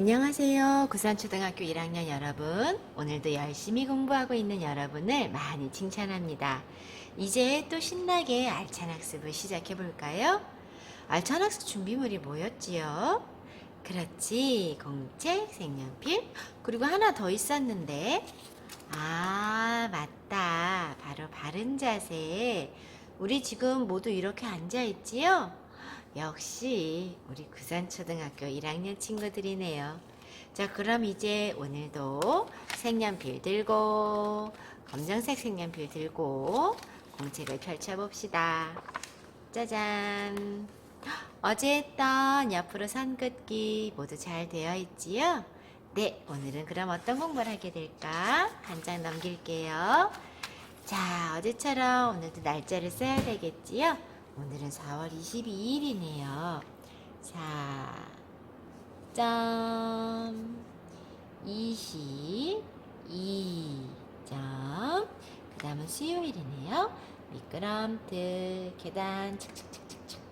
안녕하세요. 구산초등학교 1학년 여러분. 오늘도 열심히 공부하고 있는 여러분을 많이 칭찬합니다. 이제 또 신나게 알찬 학습을 시작해 볼까요? 알찬 학습 준비물이 뭐였지요? 그렇지. 공책, 색연필, 그리고 하나 더 있었는데. 아, 맞다. 바로 바른 자세. 우리 지금 모두 이렇게 앉아 있지요? 역시 우리 구산초등학교 1학년 친구들이네요. 자, 그럼 이제 오늘도 색연필 들고 검정색 색연필 들고 공책을 펼쳐봅시다. 짜잔. 어제 했던 옆으로 선 긋기 모두 잘 되어 있지요? 네, 오늘은 그럼 어떤 공부를 하게 될까? 한 장 넘길게요. 자, 어제처럼 오늘도 날짜를 써야 되겠지요? 오늘은 4월 22일이네요. 자, 점, 22 점. 그 다음은 수요일이네요. 미끄럼틀, 계단, 착착착착착.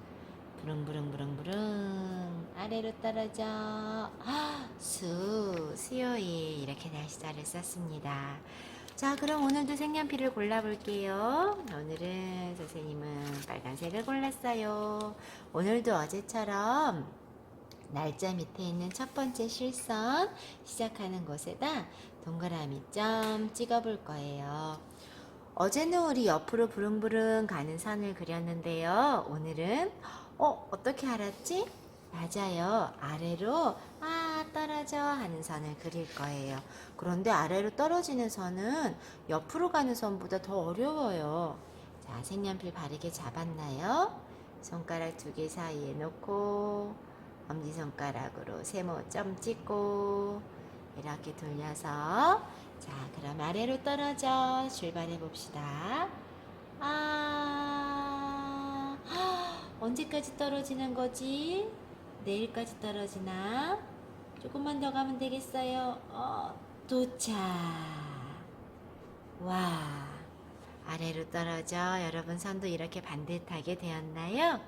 부릉부릉부릉부릉. 아래로 떨어져. 아, 수, 수요일. 이렇게 날짜를 썼습니다. 자, 그럼 오늘도 색연필을 골라볼게요. 오늘은 선생님은 빨간색을 골랐어요. 오늘도 어제처럼 날짜 밑에 있는 첫 번째 실선 시작하는 곳에다 동그라미 점 찍어볼 거예요. 어제는 우리 옆으로 부릉부릉 가는 선을 그렸는데요. 오늘은 어, 어떻게 알았지? 맞아요. 아래로 아 떨어져 하는 선을 그릴 거예요. 그런데 아래로 떨어지는 선은 옆으로 가는 선보다 더 어려워요. 자, 색연필 바르게 잡았나요? 손가락 두 개 사이에 놓고 엄지손가락으로 세모 점 찍고 이렇게 돌려서 자, 그럼 아래로 떨어져 출발해 봅시다. 아, 언제까지 떨어지는 거지? 내일까지 떨어지나? 조금만 더 가면 되겠어요. 어, 도착. 와, 아래로 떨어져. 여러분 선도 이렇게 반듯하게 되었나요?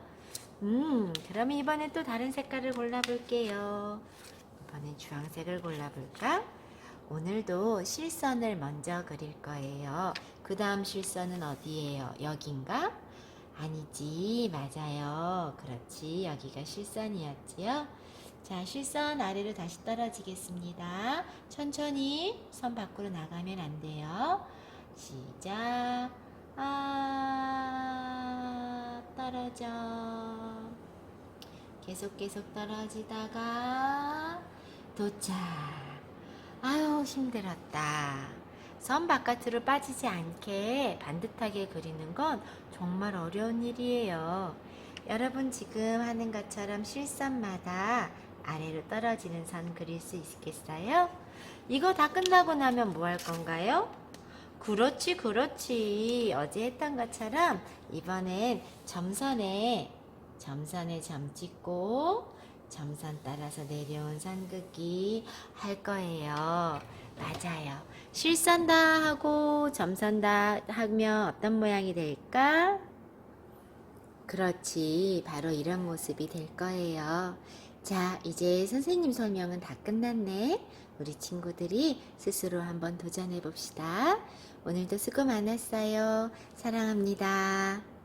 음, 그럼 이번엔 또 다른 색깔을 골라볼게요. 이번엔 주황색을 골라볼까? 오늘도 실선을 먼저 그릴 거예요. 그 다음 실선은 어디예요? 여긴가? 아니지, 맞아요. 그렇지, 여기가 실선이었지요. 자, 실선 아래로 다시 떨어지겠습니다. 천천히 선 밖으로 나가면 안 돼요. 시작. 아, 떨어져. 계속 계속 떨어지다가 도착. 아유, 힘들었다. 선 바깥으로 빠지지 않게 반듯하게 그리는 건 정말 어려운 일이에요. 여러분 지금 하는 것처럼 실선마다 아래로 떨어지는 선 그릴 수 있겠어요? 이거 다 끝나고 나면 뭐 할 건가요? 그렇지, 그렇지. 어제 했던 것처럼 이번엔 점선에, 점선에 점 찍고, 점선 따라서 내려온 선 긋기 할 거예요. 맞아요. 실선다 하고 점선다 하면 어떤 모양이 될까? 그렇지. 바로 이런 모습이 될 거예요. 자, 이제 선생님 설명은 다 끝났네. 우리 친구들이 스스로 한번 도전해 봅시다. 오늘도 수고 많았어요. 사랑합니다.